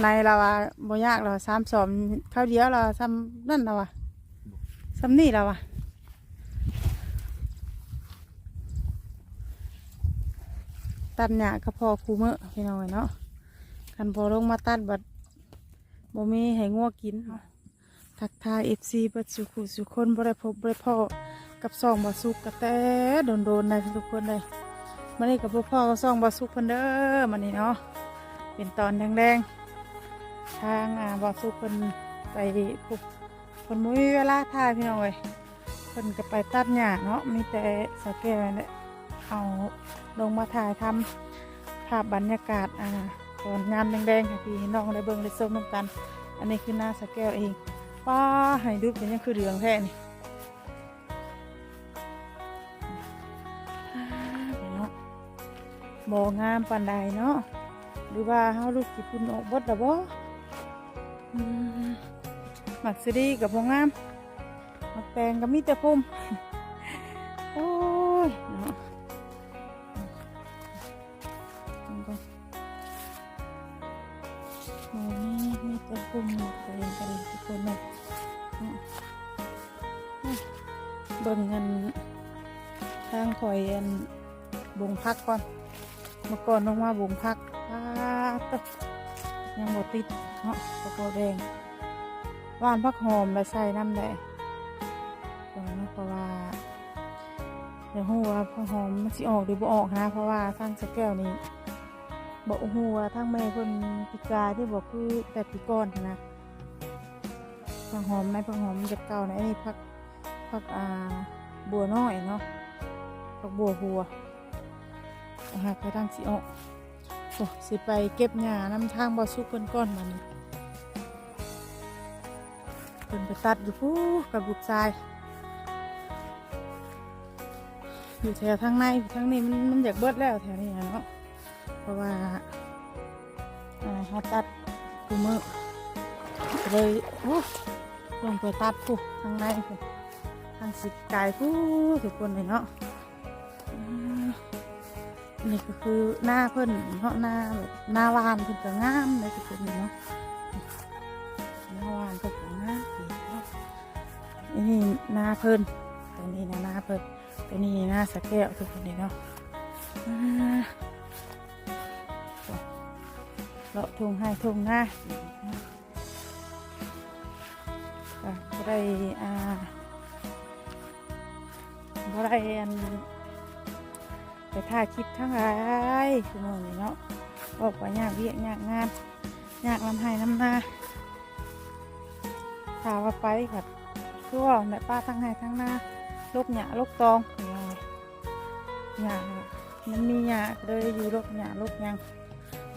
ในเราว่าบ่ยากเราซ้ำสอมข้าวเดียวเราซ้ำนั่นเราว่าซ้ำนี่เราว่าตัดหญ้าก็พอคูเมอะพี่น้อยเนาะคันพอลงมาตัดบัดบ่มีให้งัวกินทักทาย FC เบิดสุขุสุคนบ่ได้พบบ่ได้พ้อกับซองบ่สุกกะแต่โดนๆเลยทุกคนเลยมื้อนี้กับพ่อพ่อกับซองบ่สุกเพิ่นเด้อมื้อนี้เนาะเป็นตอนแดงๆ ทางอ่าบอสุเพิ่นไปพุเพิ่นบ่มีเวลาถ่ายพี่น้องเอ้ยเพิ่นก็ไปตัดหญ้าเนาะมีแต่สแกนเนี่ยเอาลงมาถ่ายทำภาพบรรยากาศอ่าตอนงามแดงๆค่ะพี่น้องได้เบิ่งได้ชมนํกัน อันนี้คือหน้าสแกลเองป้าให้ดูเป็นยังคือเหลืองแท้นี่อ่าเนาะบ่งามปานใดเนาะหรือว่าเฮาลูกกี่พุ่นออกเบดดอบ่อืม หมักซีดีกับพวงงามหมักแตงกับมีแต่พุ่มโอ้ยเนาะนี่มีแต่พุ่มหมักแตงกันทุกคนเลยเบิ่งเงินทางคอยอันบงพักก่อน เมื่อก่อนลงมาบงพักป้าตบ ยังบดติดเนาะตะโกแดงว่านพักหอมและใส่น้ำแดงตรงนี้เพราะว่าเดี๋ยวหูว่าพักหอมมันสิออกหรือบ่ออกนะเพราะว่าทางสแก้วนี้บอกหูว่าทางแม่เพิ่นพิการที่บอกคือแต่ปีก่อนนะพักหอมในพักหอมจะเก่านะไอ้นี่พักพักอ่าบัวน้อยเนาะพักบัวหัวหากไปทางสิออก อ้สิไปเก็บหญ้าน้ำทางบ่อสุกเพิ่นก้อนมันเพิ่นไปตัดอยู่พู้กับบุกทราย อยู่แถวทางในทางนี้มันมันอยากเบิดแล้วแถวนี้เนาะเพราะว่าอ่าเขาตัดกูมือเลยโอ้ลงไปตัดผู้ทางในผู้ทางสิกายผู้ทุกคนเลยเนาะ นี่ก็คือหน้าเพิ่นเพราะหน้าแบบหน้าวานเพิ่นก็งามเลยทุกคนเนาะหน้าวานเพิ่นก็งามนี่หน้าเพิ่นตัวนี้นะหน้าเพิ่นตัวนี้หน้าสะแก้วทุกคนเนาะเลาะทุ่งให้ทุ่งหน้าก็ได้อ่าบ่ได้อัน ไปถ่ายคลิปทั้งหลายชั่วโมงนี้เนาะบอกว่ายากเวียกยากงานยากลำไห้น้ำหน้าถามว่าไปกับทั่วแม่ป้าทั้งไห้ทั้งหน้าลกหยาลกตองอย่างไรหยามันมีหยาเลยอยู่ลกหยาลกยัง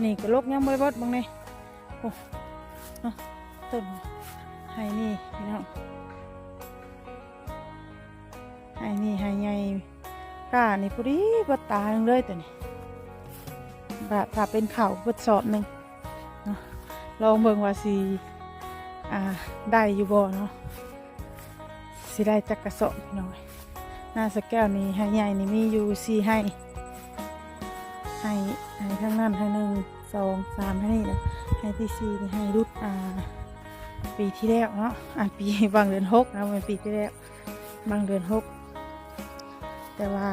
นี่ก็ลกยังบริบดบางนี่โอ้ต้นไห้นี่พี่น้องไห้นี่ไห้ใหญ่ ก้านี่พอดีบัดตาหนึ่งเลยตัวนี้แบบถ้าเป็นเข่าบัดสอบหนึ่งลองเบิ่งว่าสีอ่าได้อยู่บ่เนาะสิได้จักกระสอบพี่อยหน้าสแก้วนี่ให้ใหญ่นี่มีอยู่สี่ให้ ให้ให้ทั้งนั้นให้หนึ่งสองสามให้นี่นะให้ที่สี่นี่ให้รุดอ่าปีที่แล้วเนาะอ่าปีบางเดือนหกนะเป็นปีที่แล้วบางเดือนหก แต่ว่า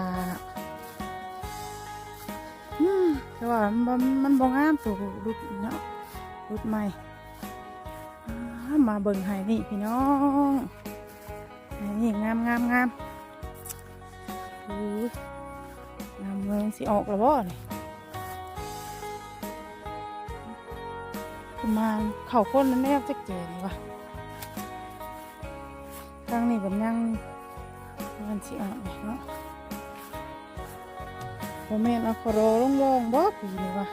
แต่ว่ามันมันบองามตัวรุดเนาะรุดใหม่มาเบิ่งให้นี่พี่น้องให้นี่งามงามงามดูงามเมืองสิออกแล้วบ่นี่ประมาณเข่าคนนั่นแน่จะเก๋เลยวะทางนี้เป็นยังมันสิออกเนาะ ผมเห็นอัคโรลงลงๆบ่ปีนี่วะ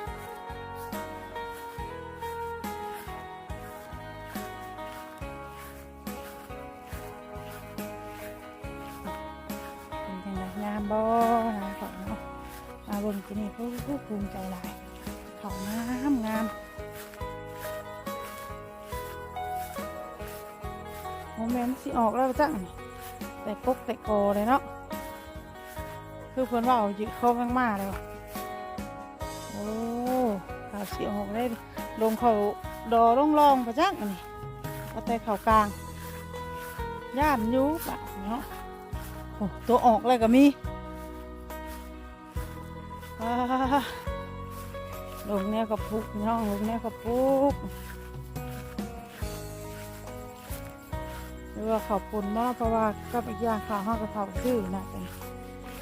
เป็นจังไดงามบ่นะเขาเนาะมาบิ่งที่นี่เขาก็ภูมิใจหลายขางามงามโมเมนต์สิออกแล้วจังแต่กกแต่โกเลยเนาะ คือเพิ่นว่าเอายึดเข้าข้างมาเลยว่ะโอ้ขาวสีออกได้ลงเขาดอลงลองประจักอันนี้เอาแต่เขากลางย่านอยูปะเนาะโอ้ตัวออกเลยก็มีลงแนวกับปุกเนาะลงแนวกับปุกหรือว่าเขาปุ่นเนาะเพราะว่าก็อีกอย่างเขาห้องกับเขาซื้อนะเป็น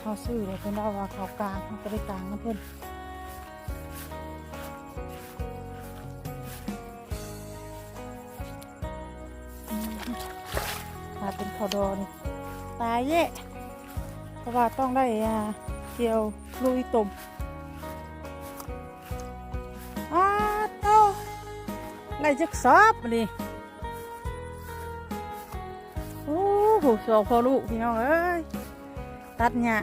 เขาซื้อเลยเป็นเอาว่าเขากลางเขาก็ได้กลางนะเพื่อนถ้าเป็นขาวดอนตายเยะเพราะว่าต้องได้เกี่ยวลุยตุ่มอ้าโตไล่จักสอบมาดิโอ้โหสองพอลูกพี่น้องเอ้ย ตัดเนี่ย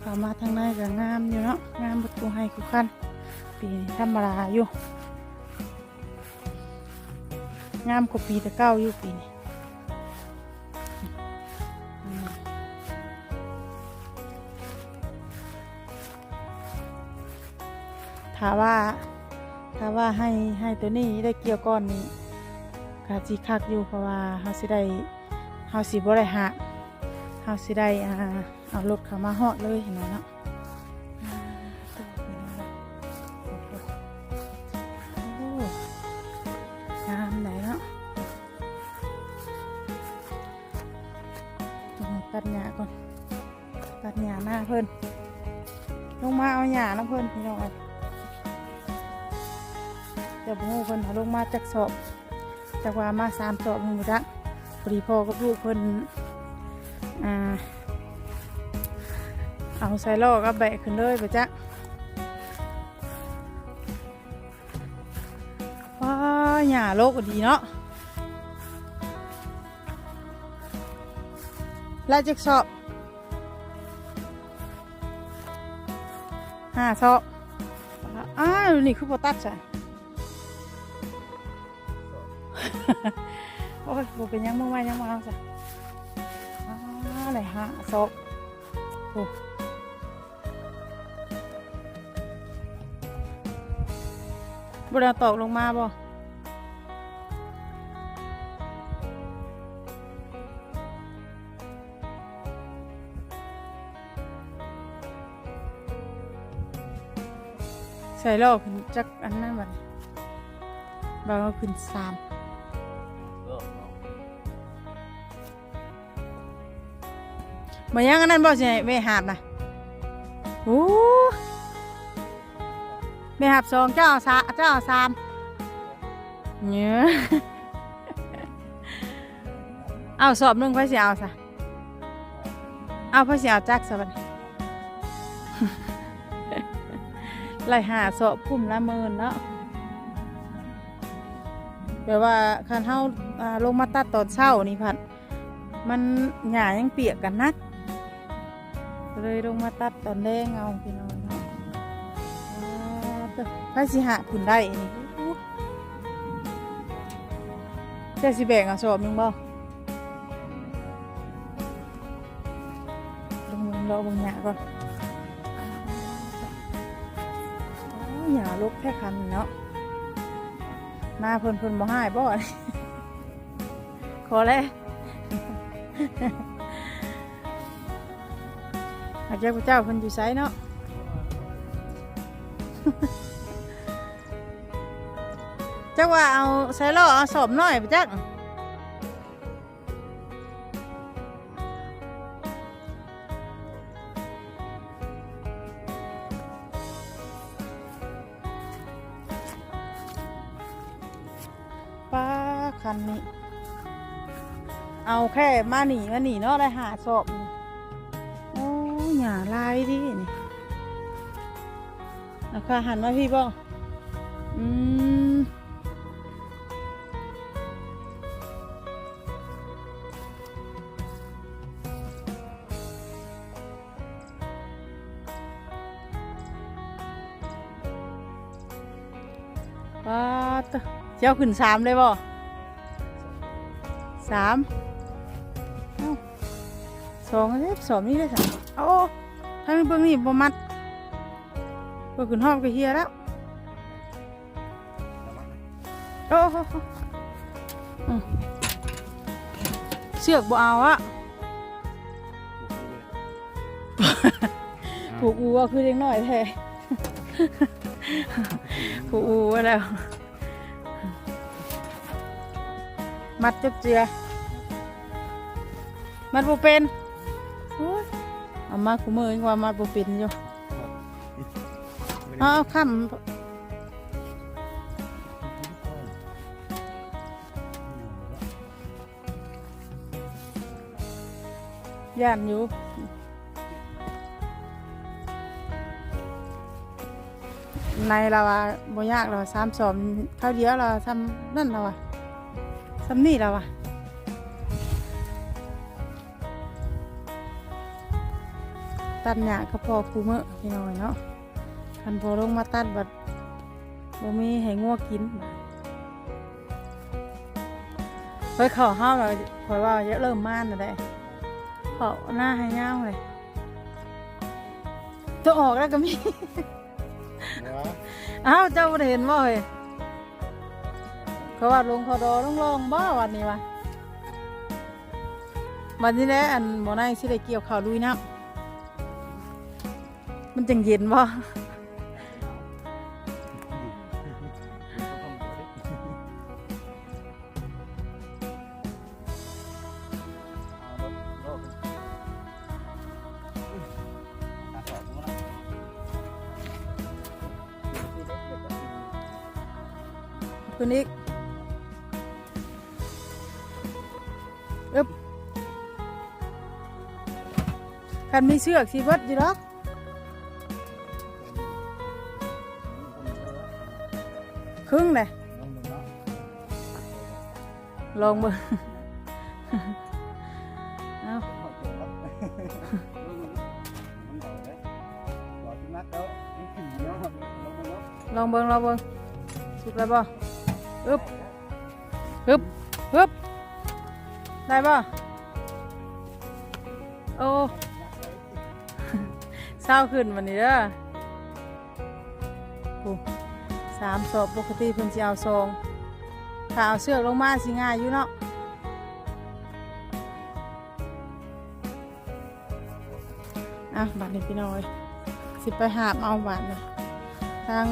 เข้ามาทางในก็งามอยู่เนาะงามประตูให้คุคันปีนี้ธรรมดาอยู่งามกว่าปีแต่เก้าอยู่ปีนี้ ถ้าว่าถ้าว่าให้ให้ตัวนี้ได้เกี่ยวก้อนนี้กาจีคักอยู่เพราะว่าเฮาสิได้เฮาสิบ่ได้หักเฮาสิได้อ่าเอารถเข้ามาฮอดเลยเห็นไหมเนาะอ่าตัวนี้นะโอ้โหโอ้งามไหนเนาะตัดหญ้าก่อน ตัดหญ้าหน้าเพิ่นลงมาเอาหญ้านะเพิ่นพี่น้อง เดี๋ยวพูเพิ่นเอาลงมาจากสอบจากว่ามาสามสอบหนึ่งจักพอดีพ่อกับลูกเพิ่นอ่าเอาใส่ล้อกับแบะขึ้นเลยไปจักว้าหญ้าโลกก็ดีเนาะแล้วจากสอบห้าสอบอ้าวนี่คือโปตัดใช่ โอ้ยบ่เป็นยังมื่อวายังมาเอาซะอ้าอะไรฮะศพโอ้บ่ได้เอาตกลงมาบ่ใส่โลกขึ้นจักอันนั้นบัดบ่เอาขึ้นสาม มายังอันนั้นบ่ใช่ไม่หาบนะโอ้ไม่หาบสองเจ้าเอาสาเจ้าสามเนี่ยเอาสอบนึงไฟเสียเอาซะเอาไฟเสียเอาจักซะบัดไล่หาสอบพุ่มละเมินเนาะแบบว่าคันเฮาอ่าลงมาตัดตอนเช้านี่พัดมันหญ้ายังเปียกกันนัก เลยลงมาตัดตอนแดงเอาพี่น้องเนาะสิหาขึ้นได้นี่จะสิแบ่งเอาสอบหนึงบ่ลงมือรอบิ่งหญ้าก่อนหญ้าลกแค่คันเนาะหน้าเพิ่นเพิ่นบ่ให้บ่ขอเลย อาจจะพระเจ้าเพิ่นอยู่ไสเนาะ จักว่าเอาใส่ล้อเอาสอบน้อยไปจักป้าคันนี้ เอาแค่มาหนีมาหนีเนาะได้หาสอบ เอาค่ะหันมาพี่บ่อืมป้าเตะเจ้าขึ้นสามเลยบ่สามสองอันนี้สองนี่ได้สามเอาโอ้ทางเบื้องนี้บ่มัด เบื้องขึ้นห้องก็เฮียแล้วโอ้โหอืมเสือกบ่เอาอะผูกอูว่าคือเล็กน้อยแท้ผูกอูว่าแล้ว มัดจับเจือ มัดบ่เป็นโอ้ยเอามาคุมืออีกว่ามัดบ่เป็นอยู่ เอาเอาค้ำย่านอยู่ในเราอะบ่ยากเราสามสอมข้าวเดียวเราทำนั่นเราอะทำนี่เราอะตัดหญ้าก็พอคูเมอพี่น้อยเนาะ คันพอลงมาตัดบัดบ่มีให้งัวกินเฮ้ยเขาห้ามเราคอยว่าจะเริ่มม่านแล้วได้เขาหน้าให้ยาวเลยตัวออกแล้วก็มีอ้าวเจ้าบ่ได้เห็นบ่เฮ้ยเขาว่าลงคอดอต้องลองบ่วันนี้วะวันนี้แหละอันหมอนายสิได้เกี่ยวข้าวลุยน้ำมันจังเย็นบ่ คืนนี้อึบคันมีเชือกสิเบิดอยู่ดอกครึ่งเลยลองเบิ่งเอาลองเบิ่งลองเบิ่งสุดแล้วบ่ อึบอึบอึบได้บ่โอ้เศร้าขึ้นวันนี้เด้อสามศพปกติเพิ่นสิเอาซองถ้าเอาเสือกลงมาสิง่ายอยู่เนาะอะบัดนี้พี่น้อยสิไปหาบเอาบัดเลยทาง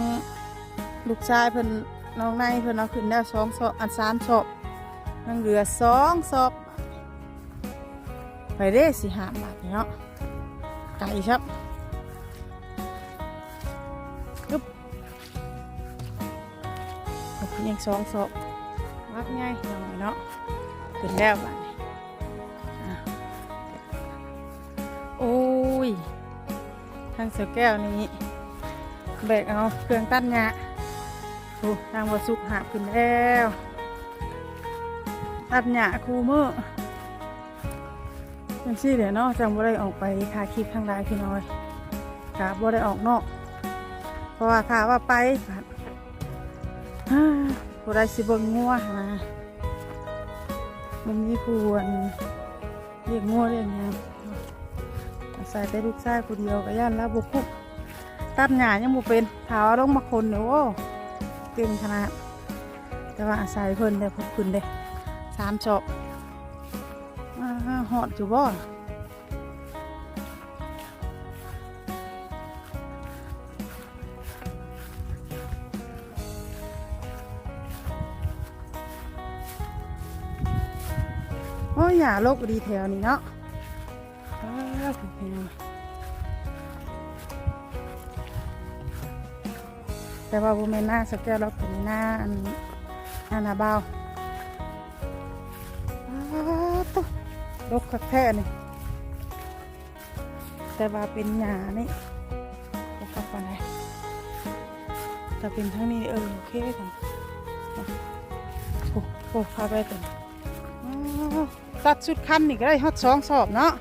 ลูกชายเพิ่น น้องในเพิ่อนเอาขึ้นได้สองศพอันสามศพนั่งเหลือสองศพไปเด้สิหาบาทเนาะไก่ครับปึ๊บโอ้ยยังสองศพวัดง่ายหน่อยเนาะขึ้นแล้วบาทนี้อะโอ้ยทางเสือแก้วนี้แบกเอาเครื่องตั้นหยา อ้ทางวัสุกหาขึ้นแล้วตัดหยาคูมือจังซี่เดี๋ยวเนาะจังบ่ได้ออกไปถ่ายคลิปทางใดพี่น้อยกะบ่ได้ออกนอก เพราะว่าถ้าว่าไปผัดฮ่าบ่ได้สิเบิ่งงัวนะมันมีผู้อันเรียกงัวเรียกยังอาศัยแต่ลูกชายคนเดียวก็ย่านแล้วบุกุตัดหญ้ายังบุเป็นถาวาลงมาคนเนี่ยโอ้ เก่งขนาด แต่ว่าอาศัยเพิ่นได้พบคุณเด้สามจอบอ่าหอดอยู่บ่โอ้ยหญ้าโลกดีแถวนี้เนาะ แต่ว่าบุเมนหน้าสแกลเราเป็นหน้าอันนาหน้าบาอ้าวตุ๊ลกคักแท้นี่แต่ว่าเป็นหญ้านี่ลกคักปานไหนแต่เป็นทั้งนี้เออโอเคกันโอ้โหพาไปกันอ้าวตัดสุดคันนี่ก็ได้ฮอดสองสอบเนาะ